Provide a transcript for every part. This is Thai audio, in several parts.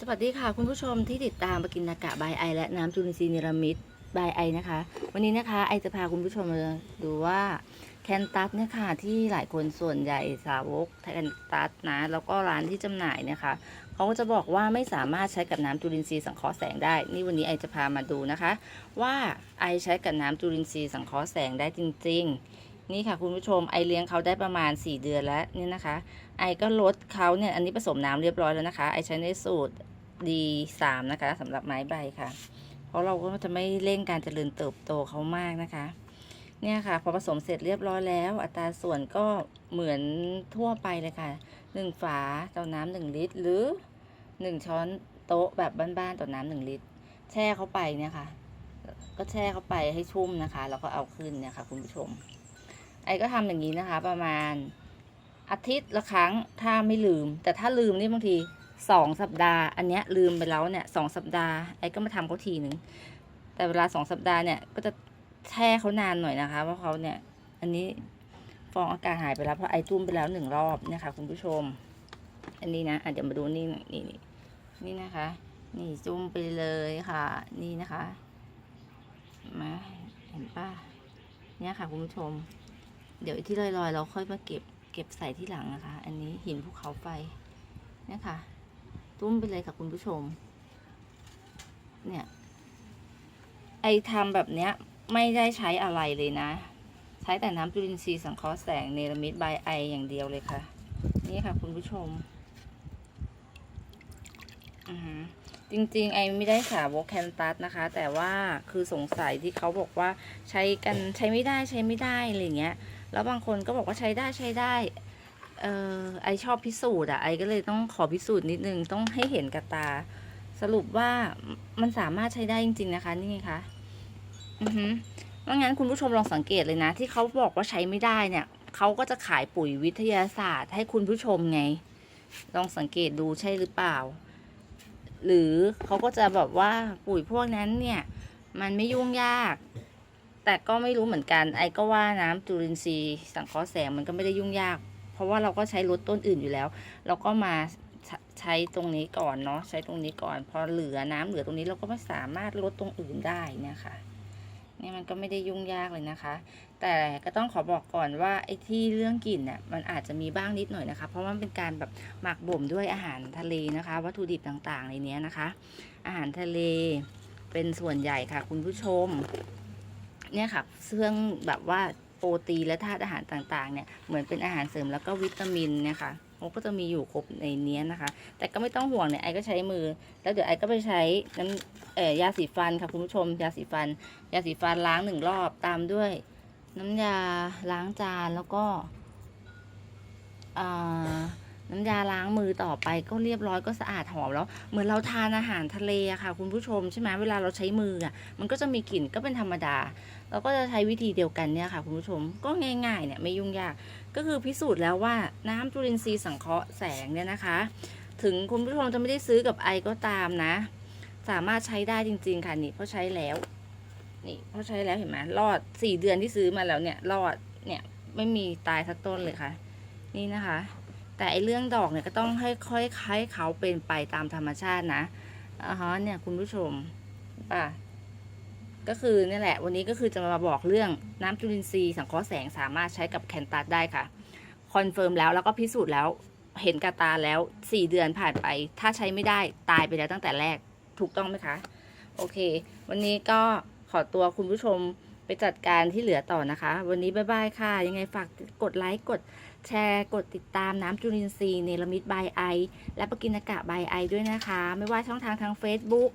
สวัสดีค่ะคุณผู้ชมที่ติดตามปกินนากะบายไอและน้ำจุลินทรีย์เนรมิตบายไอนะคะ วันนี้นะคะไอจะพาคุณผู้ชมมาดูว่าแคนตัสเนี่ยค่ะที่หลายคนส่วนใหญ่สาวกแคนตัสนะแล้วก็ร้านที่จำหน่ายเนี่ยค่ะเขาก็จะบอกว่าไม่สามารถใช้กับน้ำจุลินทรีย์สังเคราะห์แสงได้ นี่วันนี้ไอจะพามาดูนะคะ ว่าไอใช้กับน้ำจุลินทรีย์สังเคราะห์แสงได้จริง ๆ นี่ค่ะคุณผู้ชมไอเลี้ยงเขาได้ประมาณ 4 เดือนแล้วเนี่ยนะคะ ไอก็ลดเขาเนี่ยอันนี้ผสมน้ำเรียบร้อยแล้วนะคะ ไอใช้ในสูตร D3 นะคะสำหรับไม้ใบค่ะ เพราะเราก็จะไม่เร่งการเจริญเติบโตเขามากนะคะ เนี่ยค่ะ พอผสมเสร็จเรียบร้อยแล้ว อัตราส่วนก็เหมือนทั่วไปเลยค่ะหนึ่งฝาต่อน้ำหนึ่งลิตร หรือหนึ่งช้อนโต๊ะแบบบ้านๆต่อน้ำหนึ่งลิตร แช่เข้าไปเนี่ยค่ะ ก็แช่เข้าไปให้ชุ่มนะคะ แล้วก็เอาขึ้นเนี่ยค่ะ คุณผู้ชม ไอก็ทำอย่างนี้นะคะ ประมาณอาทิตย์ละครั้งถ้าไม่ลืม แต่ถ้าลืมนี่บางทีสองสัปดาห์ อันเนี้ยลืมไปแล้วเนี่ยสองสัปดาห์ไอก็มาทำเขาทีหนึ่งแต่เวลาสองสัปดาห์เนี่ยก็จะแช่เขานานหน่อยนะคะเพราะเขาเนี่ย อันนี้ฟองอากาศหายไปแล้วเพราะไอจุ่มไปแล้วหนึ่งรอบเนี่ยค่ะคุณผู้ชม อันนี้นะอะเดี๋ยวมาดูนี่นี่นี่นี่นะคะ นี่จุ่มไปเลยค่ะ นี่นะคะมาเห็นป่ะเนี่ยค่ะคุณผู้ชม เดี๋ยวที่ลอยๆ เราค่อยมาเก็บเก็บใส่ที่หลังนะคะ อันนี้หินภูเขาไฟนี่ค่ะตุ้มไปเลยค่ะคุณผู้ชม เนี่ย ไอทำแบบเนี้ยไม่ได้ใช้อะไรเลยนะ ใช้แต่น้ำจุลินทรีย์สังเคราะห์แสงเนรมิตบายไออย่างเดียวเลยค่ะ นี่ค่ะคุณผู้ชมอือจริงๆ ไอไม่ได้สาวกแคนตัสนะคะ แต่ว่าคือสงสัยที่เขาบอกว่าใช้กันใช้ไม่ได้ใช้ไม่ได้อะไรเงี้ย แล้วบางคนก็บอกว่าใช้ได้ใช้ได้เออไอชอบพิสูจน์อะไอก็เลยต้องขอพิสูจน์นิดนึงต้องให้เห็นกับตา สรุปว่ามันสามารถใช้ได้จริง ๆ นะคะ นี่ไงคะอือฮึเพราะงั้นคุณผู้ชมลองสังเกตเลยนะ ที่เขาบอกว่าใช้ไม่ได้เนี่ยเขาก็จะขายปุ๋ยวิทยาศาสตร์ ให้คุณผู้ชมไง ลองสังเกตดูใช่หรือเปล่า หรือเขาก็จะแบบว่าปุ๋ยพวกนั้นเนี่ย มันไม่ยุ่งยาก แต่ก็ไม่รู้เหมือนกัน ไอ้ก็ว่าน้ำจุลินทรีย์สังเคราะห์แสงมันก็ไม่ได้ยุ่งยาก เพราะว่าเราก็ใช้ลดต้นอื่นอยู่แล้ว เราก็มาใช้ตรงนี้ก่อนเนาะใช้ตรงนี้ก่อน พอเหลือน้ำเหลือตรงนี้เราก็ไม่สามารถลดตรงอื่นได้นี่ยค่ะนี่มันก็ไม่ได้ยุ่งยากเลยนะคะ แต่ก็ต้องขอบอกก่อนว่าไอ้ที่เรื่องกลิ่นเนี่ยมันอาจจะมีบ้างนิดหน่อยนะคะ เพราะว่ามันเป็นการแบบหมักบ่มด้วยอาหารทะเลนะคะ วัตถุดิบต่างๆในนี้นะคะ อาหารทะเลเป็นส่วนใหญ่ค่ะ คุณผู้ชม เนี่ยค่ะเครื่องแบบว่าโปรตีนและธาตุอาหารต่างๆเนี่ยเหมือนเป็นอาหารเสริมแล้วก็วิตามินนี่ยค่ะมันก็จะมีอยู่ครบในเนี้ยนะคะ แต่ก็ไม่ต้องห่วงเนี่ยไอก็ใช้มือ แล้วเดี๋ยวไอก็ไปใช้น้ำเอ่อยาสีฟันค่ะคุณผู้ชม ยาสีฟัน ยาสีฟันล้างหนึ่งรอบตามด้วย น้ำยาล้างจานแล้วก็อ่า น้ำยาล้างมือต่อไปก็เรียบร้อยก็สะอาดหอมแล้ว เหมือนเราทานอาหารทะเลอะค่ะ คุณผู้ชมใช่ไหมเวลาเราใช้มืออะมันก็จะมีกลิ่นก็เป็นธรรมดา เราก็จะใช้วิธีเดียวกันเนี่ยค่ะ คุณผู้ชมก็ง่ายๆเนี่ยไม่ยุ่งยาก ก็คือพิสูจน์แล้วว่าน้ำจุลินทรีย์สังเคราะห์แสงเนี่ยนะคะ ถึงคุณผู้ชมจะไม่ได้ซื้อกับไอก็ตามนะ สามารถใช้ได้จริง ๆ ค่ะนี่เพราะใช้แล้วนี่เพราะใช้แล้วเห็นไหมรอดสี่เดือนที่ซื้อมาแล้วเนี่ยรอดเนี่ยไม่มีตายสักต้นเลยค่ะ นี่นะคะ แต่ไอเรื่องดอกเนี่ยก็ต้องให้ค่อยๆให้เขาเป็นไปตามธรรมชาตินะอ่าฮะเนี่ยคุณผู้ชมป่ะก็คือนี่แหละ วันนี้ก็คือจะมาบอกเรื่องน้ำจุลินทรีย์สังเคราะห์แสงสามารถใช้กับแคนตัสได้ค่ะคอนเฟิร์มแล้วแล้วก็พิสูจน์แล้วเห็นกับตาแล้วสี่เดือนผ่านไป ถ้าใช้ไม่ได้ตายไปแล้วตั้งแต่แรกถูกต้องไหมคะ โอเค วันนี้ก็ขอตัวคุณผู้ชม ไปจัดการที่เหลือต่อนะคะ วันนี้บ๊ายบายค่ะ ยังไงฝากกดไลค์กดแชร์กดติดตามน้ำจุลินทรีย์เนลมิดบายไอและปกินากะบายไอด้วยนะคะ ไม่ว่าช่องทางทาง Facebook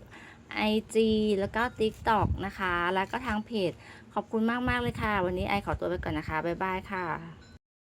IG แล้วก็ TikTok นะคะ แล้วก็ทางเพจ ขอบคุณมาก ๆ เลยค่ะ วันนี้ไอขอตัวไปก่อนนะคะ บ๊ายบายค่ะ